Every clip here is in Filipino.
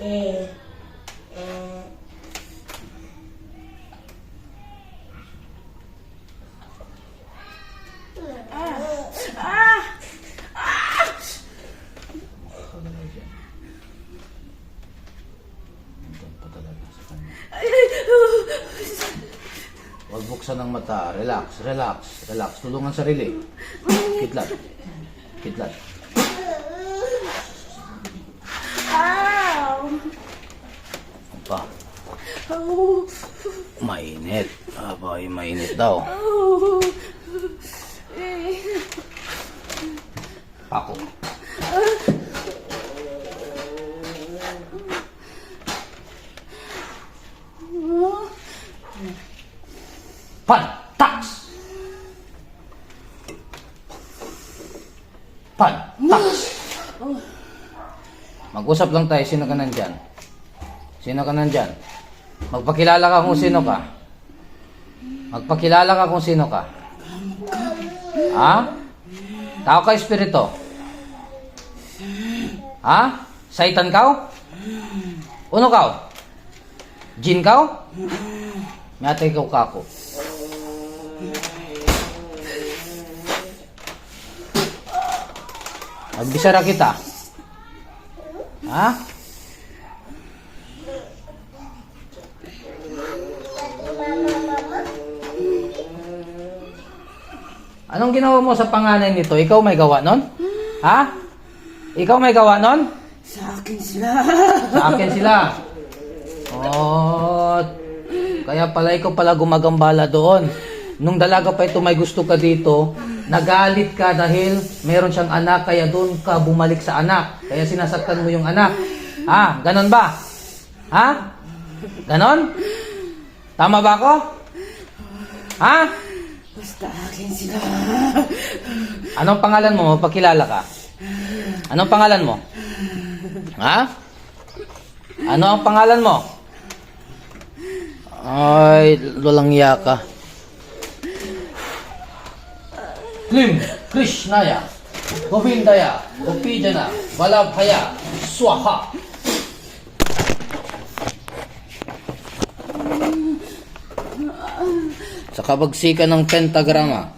eh, eh, Huwag buksan ng mata. Relax, relax, relax. Tulungan sarili. Kitlat. Kitlat. Ow! Pa. Oh, Mainit. Abay, mainit daw. oh. Pako. Pantax! Pantax! Mag-usap lang tayo. Sino ka nandyan? Sino ka nandyan? Magpakilala ka kung sino ka. Magpakilala ka kung sino ka. Ha? Tao ka espiritu? Ha? Saitan ka? Uno ka? Jin ka? Miyata ikaw kako. Magbisara kita. Ha? Anong ginawa mo sa panganay nito? Ikaw may gawa nun? Ha? Ikaw may gawa nun? Sa akin sila. Sa akin sila. Oh, kaya pala ikaw pala gumagambala doon. Nung dalaga pa ito may gusto ka dito, nagalit ka dahil meron siyang anak, kaya doon ka bumalik sa anak. Kaya sinasaktan mo yung anak. Ha? Ganon ba? Ha? Ganon? Tama ba ako? Ha? Basta akin sila. Anong pangalan mo? Pakilala ka. Anong pangalan mo? Ha? Ano ang pangalan mo? Ay, walang iya ka. Klim, Krishnaya, Govindaya, Gopijana, Valabhaya, Swaha. Sa kabagsikan ng pentagrama,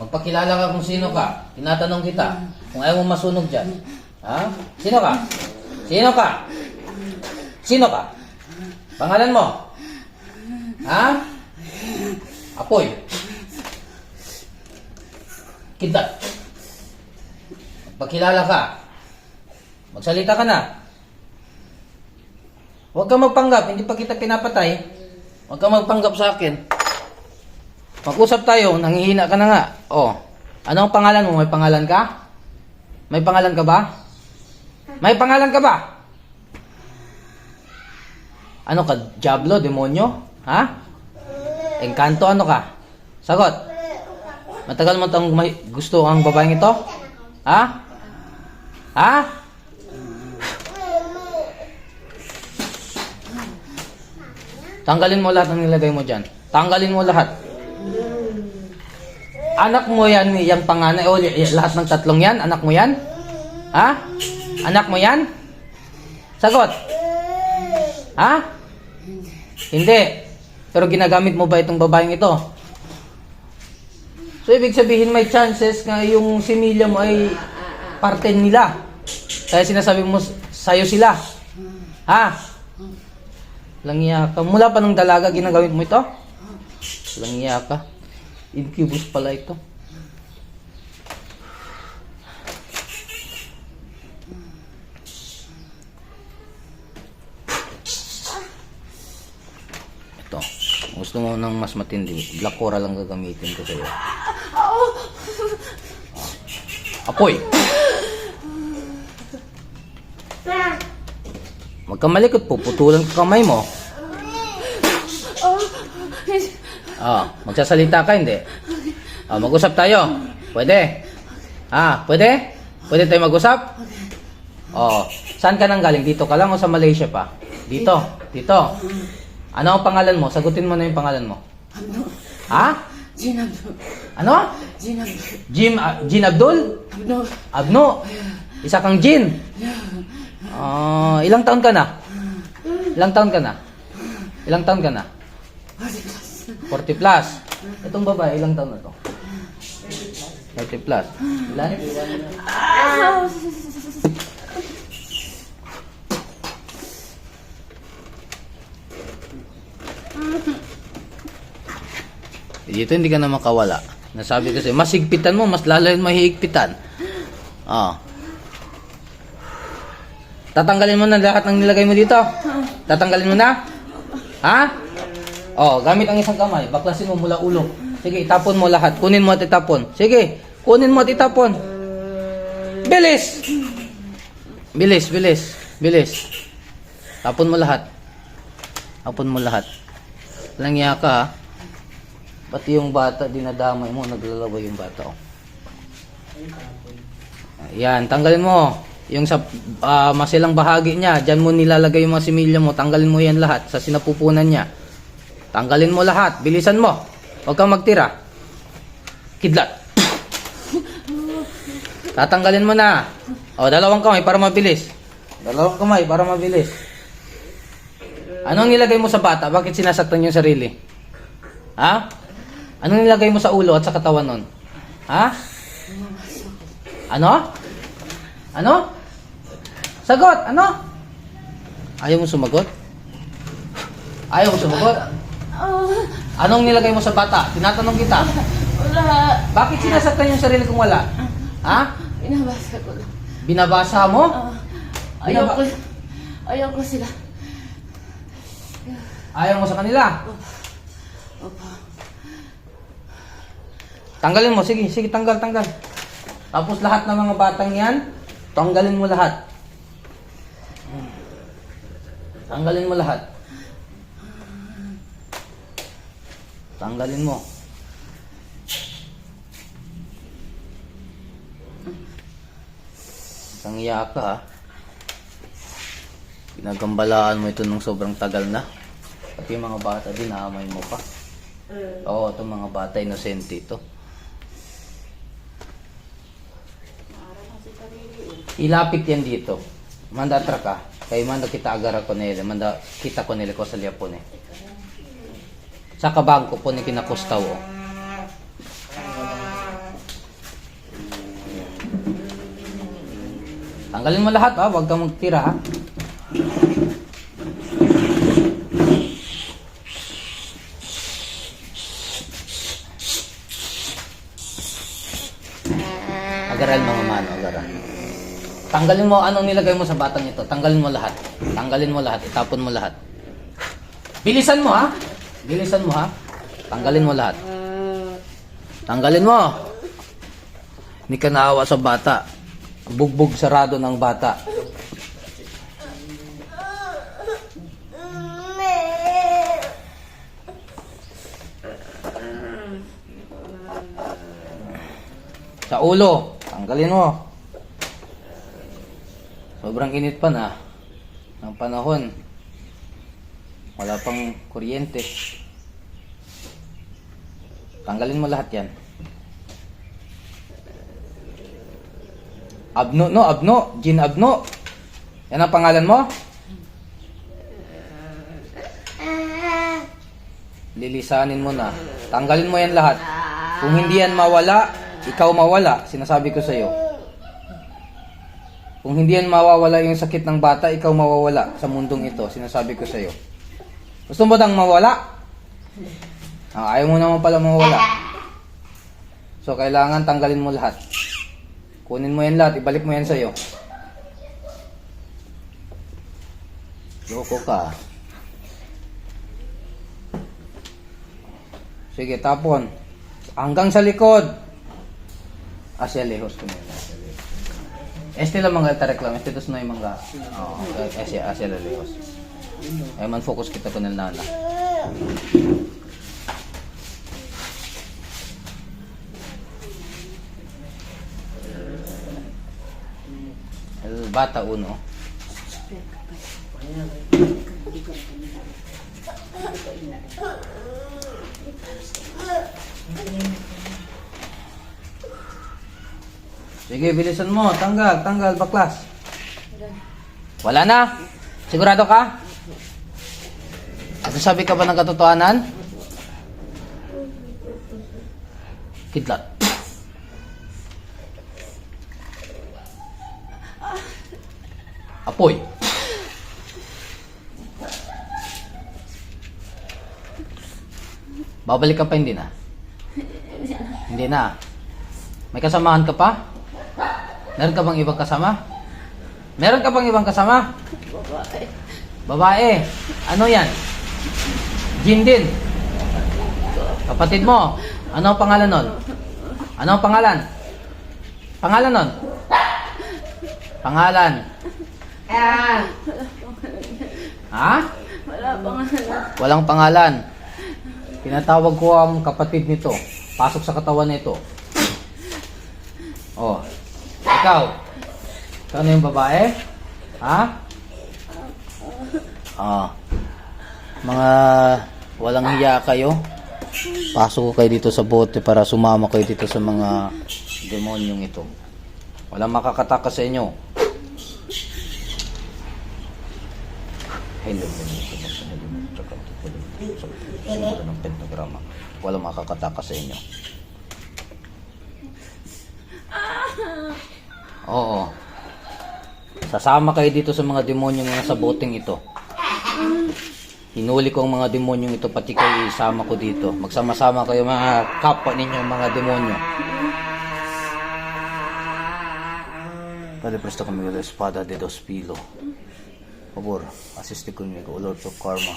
Magpakilala ka kung sino ka. Tinatanong kita. Kung ayaw mo masunog dyan. Ha? Sino ka? Sino ka? Sino ka? Pangalan mo? Ha? Apoy. Kita. Magpakilala ka. Magsalita ka na. Huwag kang magpanggap. Hindi pa kita pinapatay. Huwag kang magpanggap sa akin. Mag-usap tayo, nangihina ka na nga. Oh. Ano ang pangalan mo? May pangalan ka? May pangalan ka ba? May pangalan ka ba? Ano ka? Diablo? Demonyo? Ha? Engkanto? Ano ka? Sagot. Matagal mo tong may gusto ang babaeng ito? Ha? Ha? Tanggalin mo lahat ng nilagay mo dyan. Tanggalin mo lahat. Anak mo yan, yung panganay, o y- y- lahat ng tatlong yan, anak mo yan? Ha? Anak mo yan? Sagot. Ha? Hindi. Pero ginagamit mo ba itong babaeng ito? So, ibig sabihin may chances nga yung similya mo ay parte nila. Kaya sinasabi mo sa'yo sila. Ha? Langya ka. Mula pa nung dalaga ginagamit mo ito? Langya ka. Incubus pala ito. Ito. Gusto mo ng mas matindi. Black Cora lang gagamitin ko sa'yo. Apoy! Huwag kang malikot, puputulan ko kamay mo. Oh, Ah, magsasalita ka, hindi? Ah, mag-usap tayo. Pwede? Ah, pwede? Pwede tayo mag-usap? Oh, saan ka nang galing? Dito ka lang o sa Malaysia pa? Dito, dito. Ano ang pangalan mo? Sagutin mo na yung pangalan mo. Abno. Ha? Jin Abno. Ano? Jin Abno. Jim, ah, Jin Abdul? Abno. Abno? Isa kang Jin? Ah, ilang taon ka na? Ilang taon ka na? Ilang taon ka na? 40 plus. Itong babae, ilang taon na to? 30 plus. Ilan? Dito hindi ka na makawala. Nasabi kasi, mas higpitan mo, mas lalo yung mahihigpitan. Ah. Tatanggalin mo na lahat ng nilagay mo dito. Tatanggalin mo na? Ha? Oh, gamit ang isang kamay. Baklasin mo mula ulo. Sige, itapon mo lahat. Kunin mo at itapon. Sige, kunin mo at itapon. Bilis! Bilis, bilis, bilis. Tapon mo lahat. Tapon mo lahat. Langya ka ha. Pati yung bata, dinadamay mo, naglalaway yung bata. Oh. Yan, tanggalin mo. Yung sa ah, masilang bahagi niya, dyan mo nilalagay yung mga similya mo, tanggalin mo yan lahat sa sinapupunan niya. Tanggalin mo lahat, bilisan mo. Huwag kang magtira. Kidlat. Tatanggalin mo na. O, dalawang kamay para mabilis. Dalawang kamay para mabilis. Anong nilagay mo sa bata? Bakit sinasaktan yung sarili? Ha? Anong nilagay mo sa ulo at sa katawan nun? Ha? Ano? Ano? Sagot! Ano? Ayaw mo sumagot? Ayaw mo sumagot? Anong nilagay mo sa bata? Tinatanong kita. Wala. Bakit sinasaktan yung sarili kung wala? Ha? Inabasa ko lang. Binabasa mo? Ah, ayaw Binaba- ko. Ayaw ko sila. Ayaw mo sa kanila? Opo. Tanggalin mo. Sige, sige, tanggal, tanggal. Tapos lahat ng mga batang yan, tanggalin mo lahat. Tanggalin mo lahat. Tanggalin mo. Isang iya ka ha. Pinagambalaan mo ito nung sobrang tagal na. Pati mga bata, dinamay mo pa. Oo, itong mga bata, inosente ito. Ilapit yan dito. Manda atra ka. Kay manda kita agara ko nila. Manda kita ko nila ko sa liya po ni. Sa kabang ko po ni kinakustaw. Oh. Tanggalin mo lahat ah. Huwag kang magtira ha. Agaral mga mano, agaral. Tanggalin mo anong nilagay mo sa batang ito. Tanggalin mo lahat. Tanggalin mo lahat. Itapon mo lahat. Bilisan mo ha. Bilisan mo ha. Tanggalin mo lahat. Tanggalin mo. Hindi ka naawa sa bata. Bugbog sarado ng bata. Sa ulo. Tanggalin mo. Sobrang init pa na. Ng panahon. Wala pang kuryente. Tanggalin mo lahat yan. Abno, no? Abno. Jin Abno. Yan ang pangalan mo? Lilisanin mo na. Tanggalin mo yan lahat. Kung hindi yan mawala, ikaw mawala. Sinasabi ko sa'yo. Kung hindi yan mawawala yung sakit ng bata, ikaw mawawala sa mundong ito. Sinasabi ko sa'yo. Gusto mo bang mawala? Ah, ayaw mo naman pala mawala. So, kailangan tanggalin mo lahat. Kunin mo yan lahat, ibalik mo yan sa'yo. Loko ka. Sige, tapon. Hanggang sa likod. Hacia lejos ko nila. Este lang mga ta reclamo, este dos no hay mga oh, hacia hacia la lejos. Ay man focus kita con el nana. El bata uno. Sige, bilisan mo. Tanggal, tanggal, baklas. Wala na? Sigurado ka? Sabi ka ba ng katotohanan? Kidlat. Apoy. Babalik ka pa hindi na? Hindi na. May kasamahan ka pa? Meron ka bang ibang kasama? Meron ka bang ibang kasama? Babae. Babae. Ano yan? Jin din. Kapatid mo. Ano ang pangalan nun? Ano ang pangalan? Pangalan nun? Pangalan. Ha? Wala pang ano. Walang pangalan. Tinatawag ko ang kapatid nito. Pasok sa katawan nito. Oh. Ikaw. Ikaw na yung babae? Ha? Ah. Mga walang hiya kayo. Pasok ko kayo dito sa bote para sumama kayo dito sa mga demonyong ito. Walang makakataka sa inyo. Hello, ng pentagrama. Walang makakataka sa inyo. Oo. Sasama kayo dito sa mga demonyo na nasa boteng ito. Hinuli ko ang mga demonyong ito, pati kayo isama ko dito. Magsama-sama kayo mga kapwa ninyo, mga demonyo. Padre, presto kami la espada de dos filo. Favor, asiste conmigo, O Lord of Karma.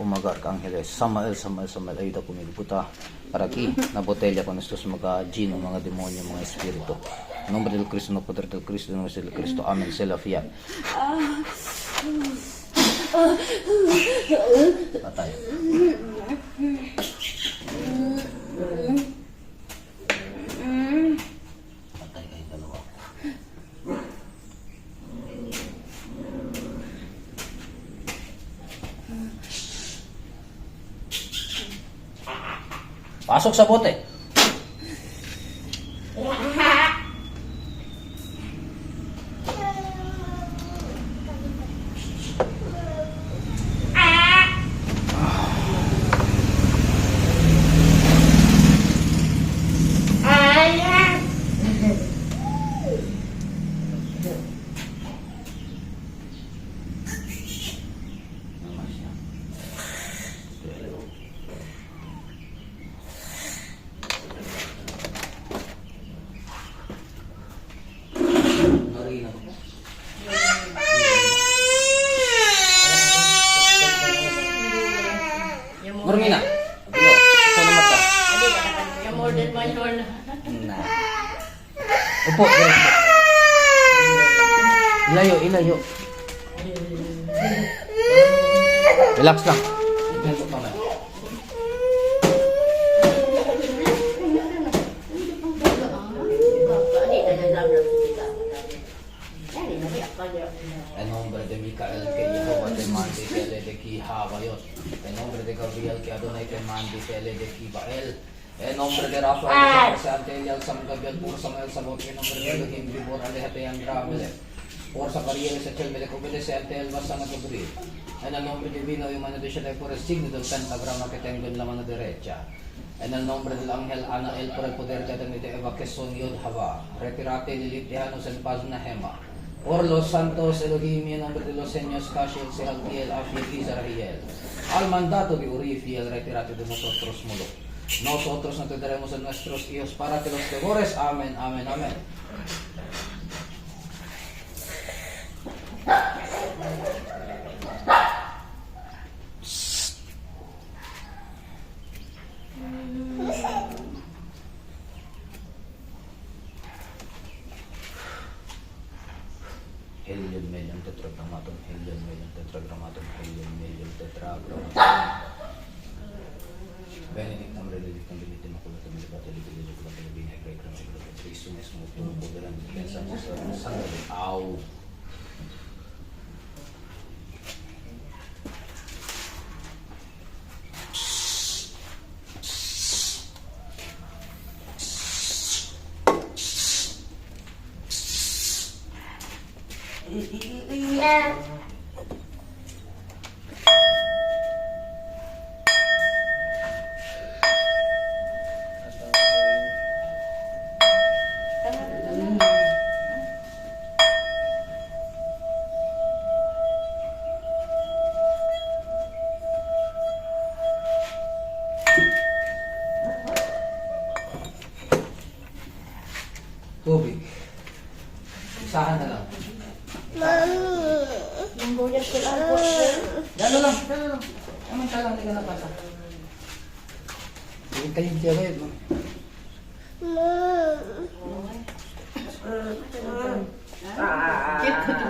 Umagar ka ángeles. Samael, Samael, Samael, ayuda conmigo. Puta, para aquí, na botella con estos mga jinn, mga demonyo, mga espiritu. Nombre del Cristo, no poder del Cristo, no del Cristo. Amen. Sela fiat. Patay. Patay Pasok sa bote. Narina ko. Murmina. Dilo. Ito na mata. Yung more than one year na. Na. Diretso. Ilayo, ilayo. Relax lang. En nombre de Micael que Jehová te mande que le de ki Havayot. En nombre de Gabriel que Adonai te mande que le de ki Bael. En nombre de Rafael que se ante Eliel Sam Gabriel Pur Samuel Sabot. En nombre de Elohim Ribor Alejate Andramele. Por Zacariel se Chel Melech obedece ante el Basana Gabriel. En el nombre divino y humano de Shaddai por el signo del pentagrama que tengo en la mano derecha. En el nombre del ángel Anael por el poder de Adonai de Eva que son Yod Hava. Retirate Lilith Tejanos en paz Nahema. Por los santos Elohim y en nombre de los señores Cashiel, Sealtiel, Afiel, Israel. Al mandato de Urifiel, retírate de nosotros, Molo. nosotros no tendremos en nuestros hijos para que los devores. Amén, amén, amén. Helium, helium, tetragrammaton, helium, helium, tetragrammaton, helium, helium, tetragrammaton. Benedict. Benedictam rededictam benedictam maculatum libate libide juculatum libine grecram juculatum trisum es mutum poderam defensam sa sangre de au. Tubig. Dalo lang, dalo lang. Naman ka lang, hindi ka napasa. Hindi kayong tiyaga no? Cute